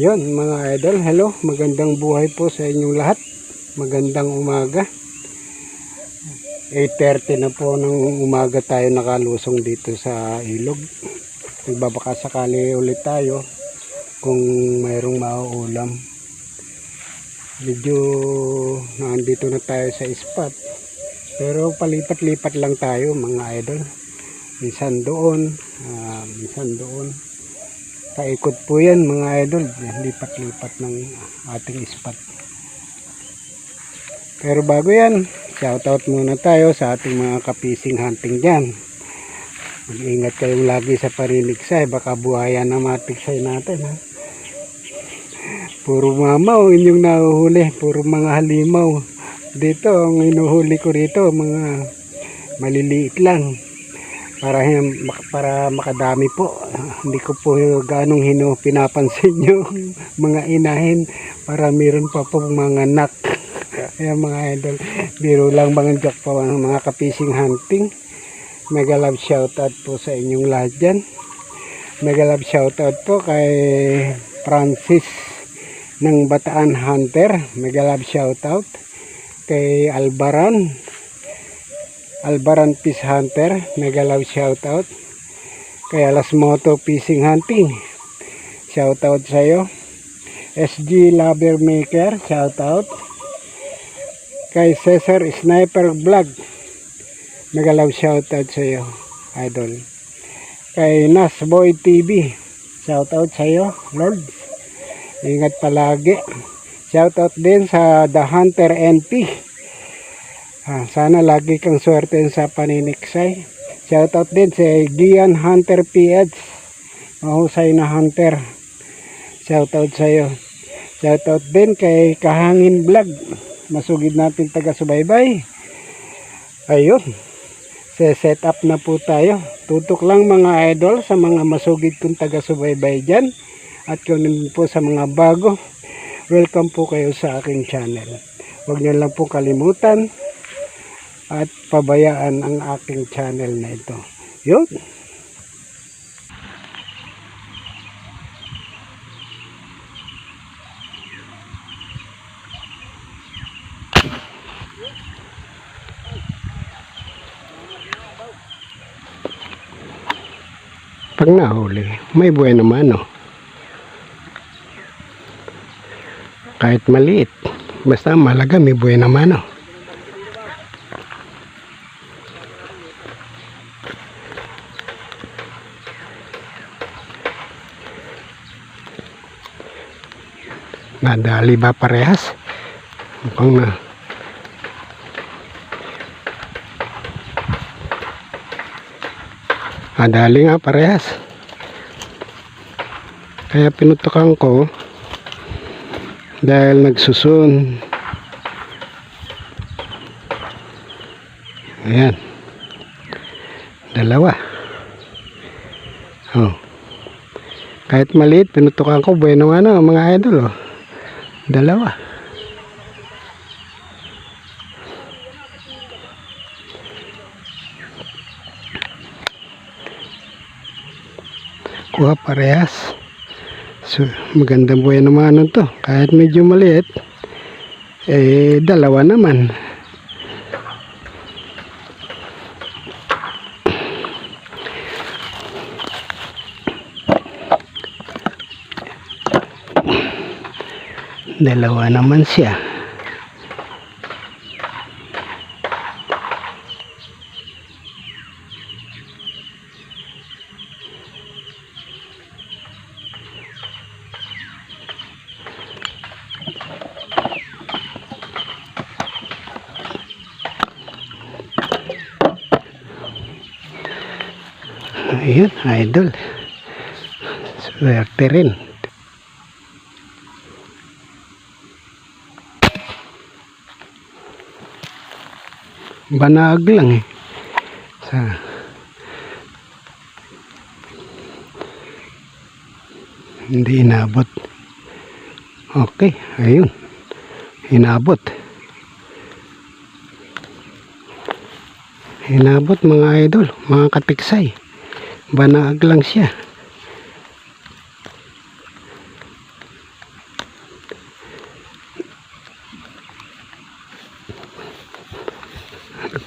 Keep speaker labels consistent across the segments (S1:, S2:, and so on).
S1: Yon mga idol, hello, magandang buhay po sa inyong lahat. Magandang umaga. 8.30 na po ng umaga tayo nakalusong dito sa ilog. Nagbabaka sakali ulit tayo kung mayroong mauulam. Medyo nandito na tayo sa spot. Pero palipat-lipat lang tayo mga idol. Minsan doon, ah, minsan doon. Paikot po yan mga idol. Lipat-lipat ng ating spot. Pero bago yan, shoutout muna tayo sa ating mga kapising hunting dyan. Mag-ingat kayong lagi sa pariniksay. Baka buhaya na matiksay natin. Ha? Puro mamaw inyong nahuhuli. Puro mga halimaw. Dito, ang inuhuli ko rito, mga maliliit lang para para makadami po. Hindi ko po ganong hino pinapansin yung mga inahin. Para meron pa po mga nak. Kaya mga idol. Biro lang mga jack po mga kapising hunting. Mega love shoutout po sa inyong lahat dyan. Mega love shoutout po kay Francis ng Bataan Hunter. Mega love shoutout kay Albaran Albaran Peace Hunter, love shoutout. Kay Alas Moto Fishing Hunting, shoutout sa iyo. SG Lover Maker, shoutout. Kay Cesar Sniper Vlog, love shoutout sa iyo, idol. Kay Nas Boy TV, shoutout sa iyo, Lord. Ingat palagi. Shoutout din sa The Hunter NP. Ah, sana lagi kang swerte sa paniniksay. Shoutout din sa Gian Hunter PH. Mahusay na hunter. Shoutout sa iyo. Shoutout din kay Kahangin Vlog. Masugid natin taga-subaybay. Ayun. Se-set up na po tayo. Tutok lang mga idol sa mga masugid kong taga-subaybay dyan. At kung po sa mga bago, welcome po kayo sa aking channel. Huwag niyo lang po kalimutan at pabayaan ang aking channel na ito. Yun. Pag nahuli, may buhay naman, no? Kahit maliit, basta malaga, may buhay naman, no? Nadali ba parehas? Mukhang na. Nadali nga parehas. Kaya pinutukan ko dahil nagsusun. Ayan. Dalawa. Oh. Kahit maliit, pinutukan ko, bueno ano, mga idol, oh. Dalawa. Kuha parehas. So, magandang buhay naman to. Kahit medyo maliit, eh, dalawa naman. Dalawa naman siya. Ayun, idol. Swerte rin. Banag lang eh. Sa hindi inabot. Okay, ayun. Inabot. Inabot mga idol, mga katiksay. Banag lang siya.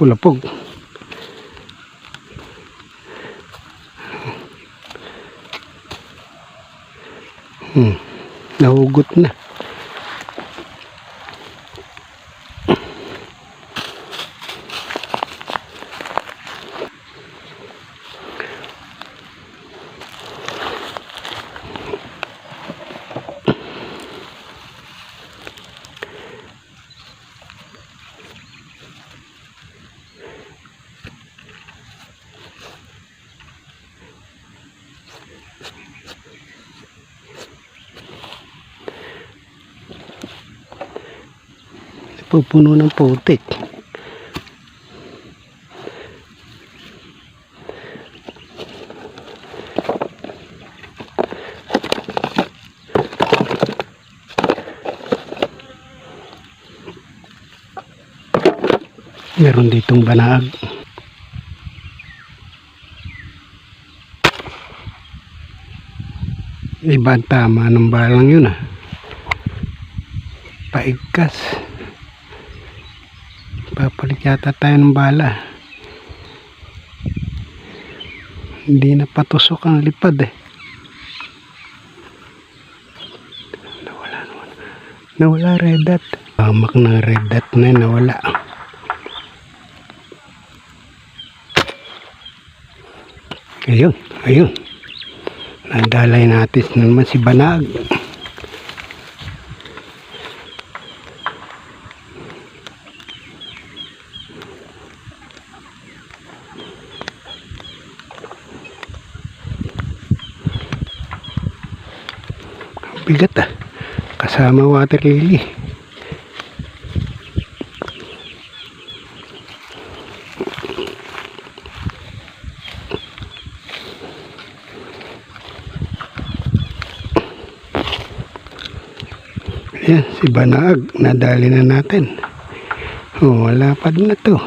S1: Pulapog. Hmm. Nahugot na. Pupuno ng putik. Meron ditong banag. Iba ang tama ng balang yun ah. Paigkas. Yata tayo ng bala. Hindi na patusok ang lipad eh. Nawala, nawala. Nawala red dot. Pamak na red dot na nawala. Ayun, ayun. Nadalay natin naman si Banag. Ang Bigat ah. Kasama water lily. Ayan, si Banag. Nadali na natin. Oh, lapad na to.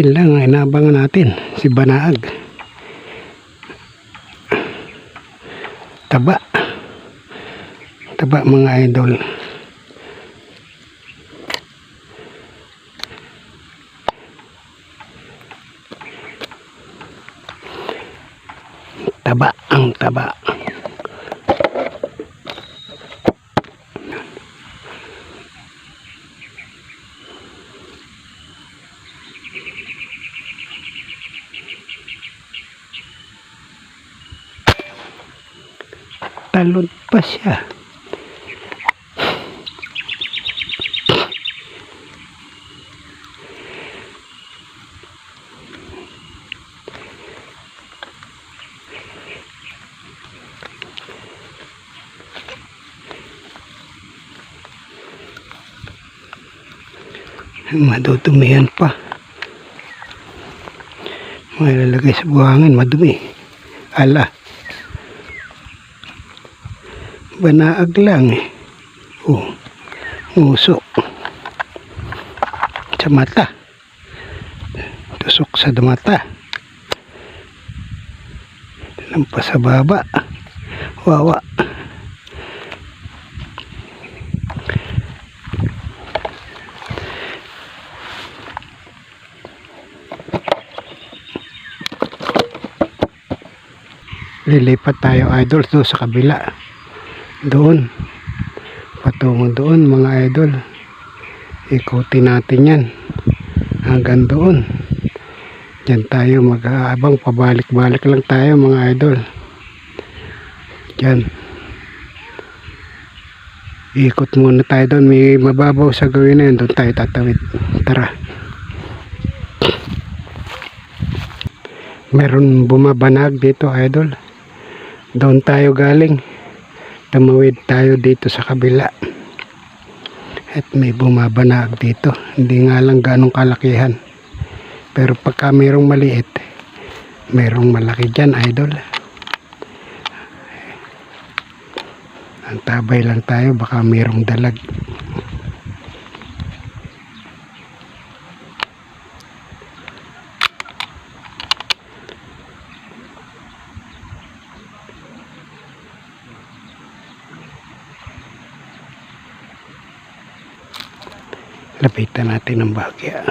S1: Yan lang ang inabangan natin. Si Banaag. Taba. Taba mga idol. Taba ang taba. Talon pa siya. Madudumihan pa. May lalagay sa buhangin, madumi. Ala. Banaag lang eh. Oh. Uso. Sa mata. Tusok sa mata. Lampas sa baba. Wawa. Lilipat tayo idol doon sa kabila doon. Patungo doon mga idol. Ikutin natin yan. Hanggang doon. Dyan tayo mag-aabang. Pabalik-balik lang tayo mga idol. Dyan ikot muna tayo doon. May mababaw sa gawin na yun. Doon tayo tatawid. Tara. Meron bumabanag dito idol. Doon tayo galing tumawid tayo dito sa kabila. At may bumabanag dito. Hindi nga lang ganong kalakihan. Pero pagka mayroong maliit mayroong malaki dyan idol. Antabay lang tayo, baka mayroong dalag. Lapitan natin ng bagya.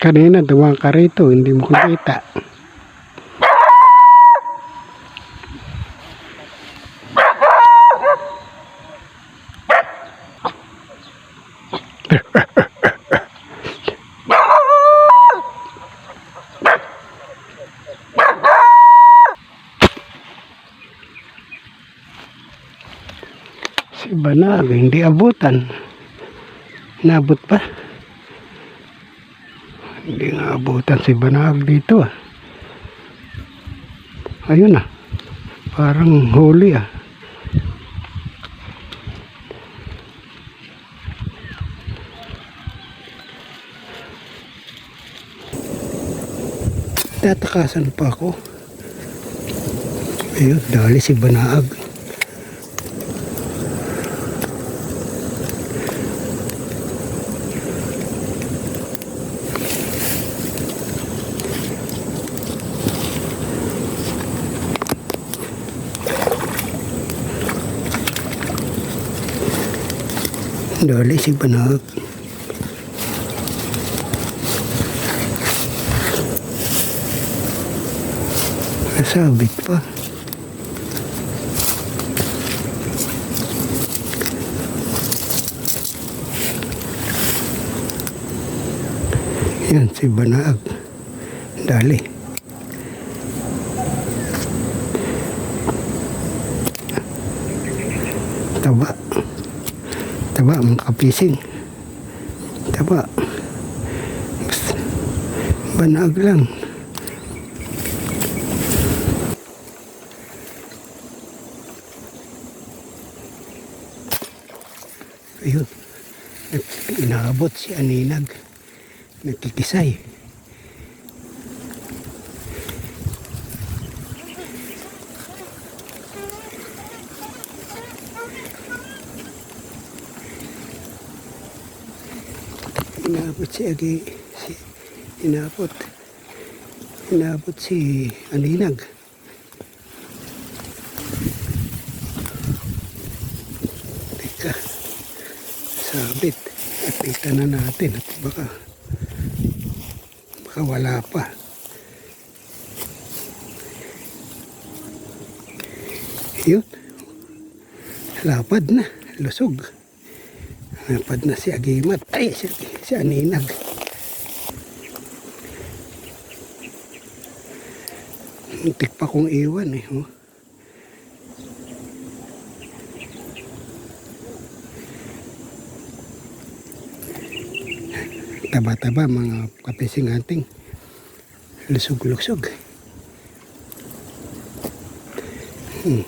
S1: Kanina dumaan ka rito, hindi mo kita. Si Banag, hindi abutan. Nabot pa. Hindi nga abutan si Banag dito ah. Ayun ah. Parang huli ah. Tatakasan pa ako. Ayun, dali si Banaag. Dali si Banaag. Nasabit pa. Yan si Banaag. Dali. Taba. Taba mga kapising. Taba. Banaag lang. Ayun. Nag- Inaabot si Aninag. Nagkikisay. Inaabot si Agi. Si, inaabot. Inaabot si Aninag. Teka. Sabit. Nakita na natin at baka baka wala pa. Yun. Lapad na. Lusog. Lapad na si Agimat. Ay, si, si Aninag. Muntik pa kong iwan eh. Oh. Taba-taba mga kapising ating. Lusog-lusog. Hmm.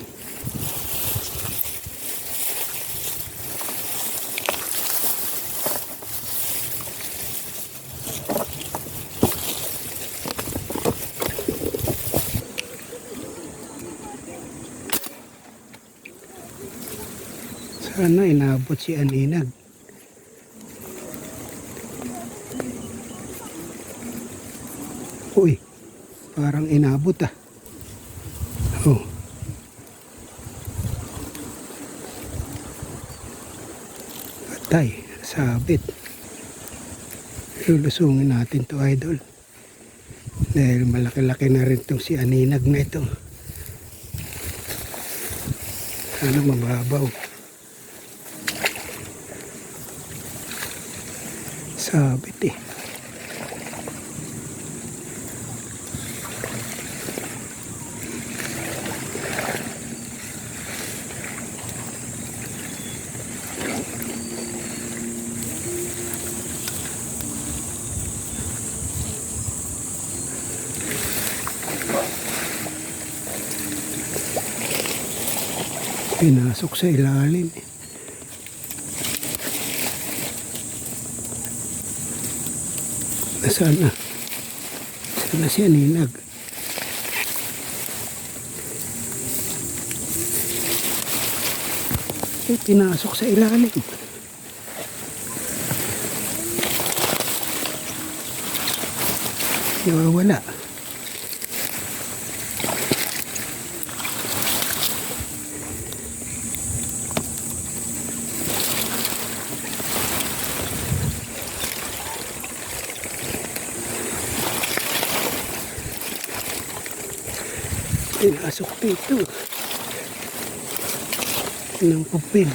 S1: Sana inabot si Aninag. Uy, parang inabot ah. Oh. Patay, sabit. Lulusungin natin to idol. Dahil malaki-laki na rin tong si Aninag na ito. Sana mababaw. Sabit eh. Pinasok sa ilalim. Nasaan na? Saan na siya ninag? Eh, pinasok sa ilalim. Nawawala. Pinasok dito. Ng pupil.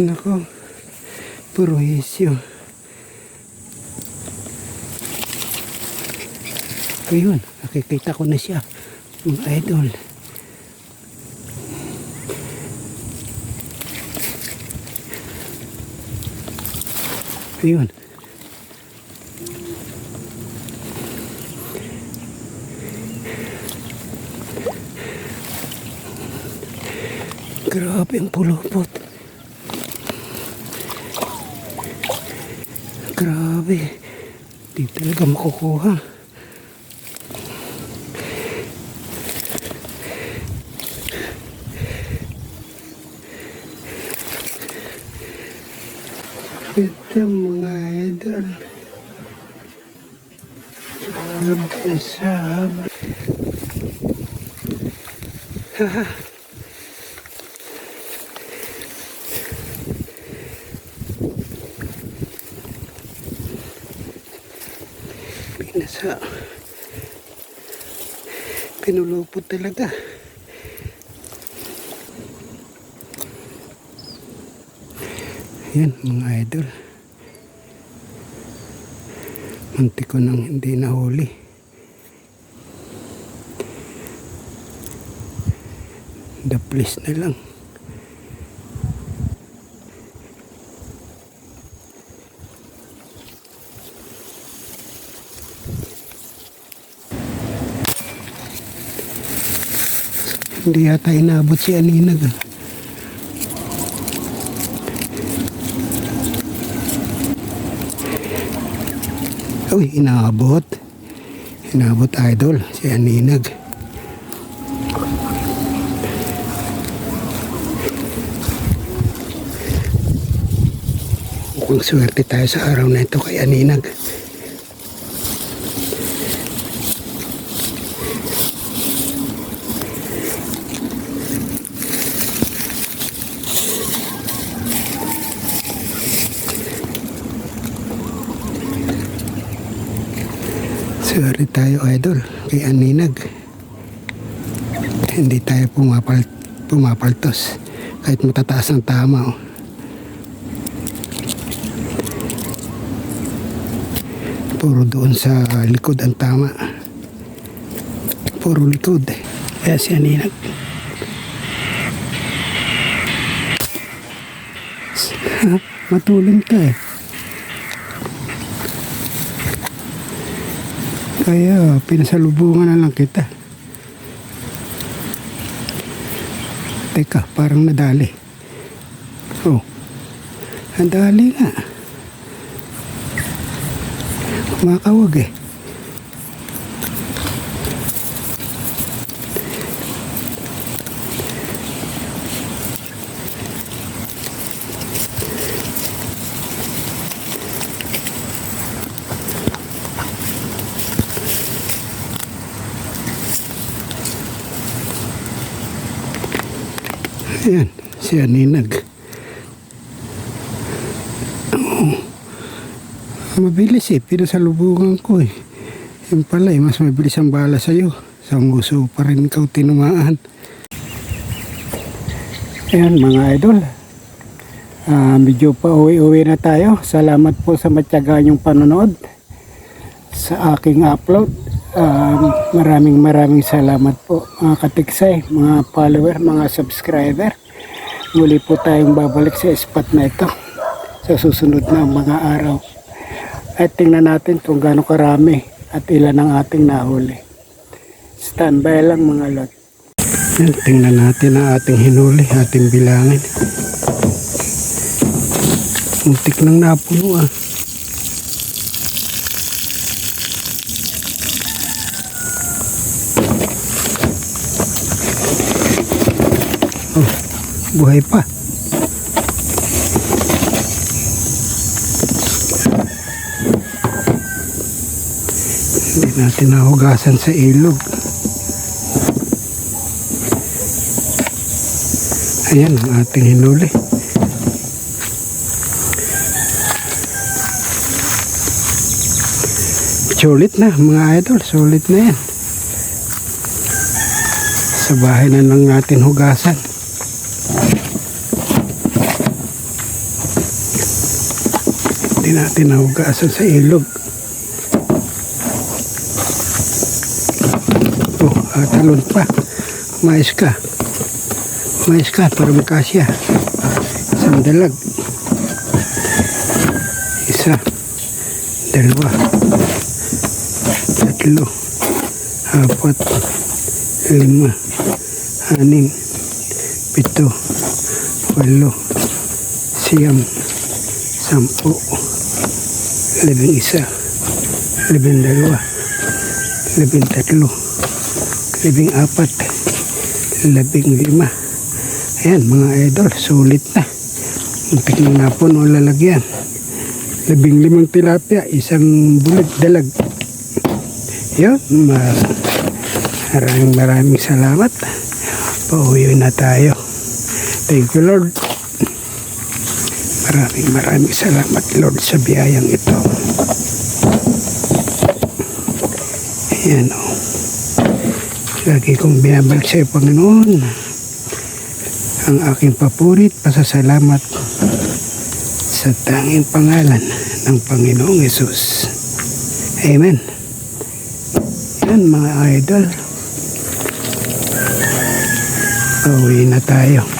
S1: Nako, puro isyo. Ayun, nakikita ko na siya, mga idol. Ayun. Grabe ang pulupot. Grabe. Di talaga makukuha. Ito mga idol. Sabi, sabi. Haha. Pinasa. Pinulupot talaga. Yan mga idol. Munti ko nang hindi nahuli. The place na lang. Hindi yata inabot si Aninag. ah. Uy, inaabot. Inaabot idol, si Aninag. Mukhang swerte tayo sa araw na ito kay Aninag. Swerte tayo idol kay Aninag. Hindi tayo pumapal pumapaltos kahit matataas ang tama. Oh. Puro doon sa likod ang tama. Puro likod. Kaya si Aninag. Ha? Matulin ka eh. Kaya pinasalubungan na lang kita. Teka, parang nadali. Oh, nadali nga. Kumakawag eh. Ayan, si Aninag. Oo. Mabilis eh, pinasalubungan ko eh. Yung pala eh, mas mabilis ang bala sa'yo. Sa nguso pa rin ikaw tinumaan. Ayan mga idol. Ah, medyo pa uwi-uwi na tayo. Salamat po sa matyaga niyong panonood sa aking upload. Um, maraming maraming salamat po mga katiksay, mga follower, mga subscriber. Muli po tayong babalik sa spot na ito sa susunod na mga araw. At tingnan natin kung gaano karami at ilan ang ating nahuli. Standby lang mga lot. Yan, tingnan natin ang ating hinuli, ating bilangin. Muntik nang napuno ah. Oh, buhay pa. Hindi natin nahugasan sa ilog. Ayan ang ating hinuli. Sulit na mga idol, sulit na yan. Sa bahay na lang natin hugasan. Hindi natin nahugasan sa ilog. Oh, ah, talon pa. Mais ka. Mais ka para makasya. Isang dalag. Isa. Dalawa. Tatlo. Apat. Lima. Anim. Pito. Walo. Siyam. Sampu. Labing isa. Labing dalawa. Labing tatlo. Labing apat. Labing lima. Ayan mga idol, sulit na. Muntik na napon o lalagyan. Labing limang tilapia, isang bulig dalag. Yun, ma- maraming maraming salamat. Pauwi na tayo. Thank you Lord. Maraming maraming salamat Lord sa biyayang ito. Ayan o. Lagi kong binabalik sa iyo, Panginoon. Ang aking papurit, pasasalamat sa tanging pangalan ng Panginoong Yesus. Amen. Yan mga idol. Pauwi na tayo.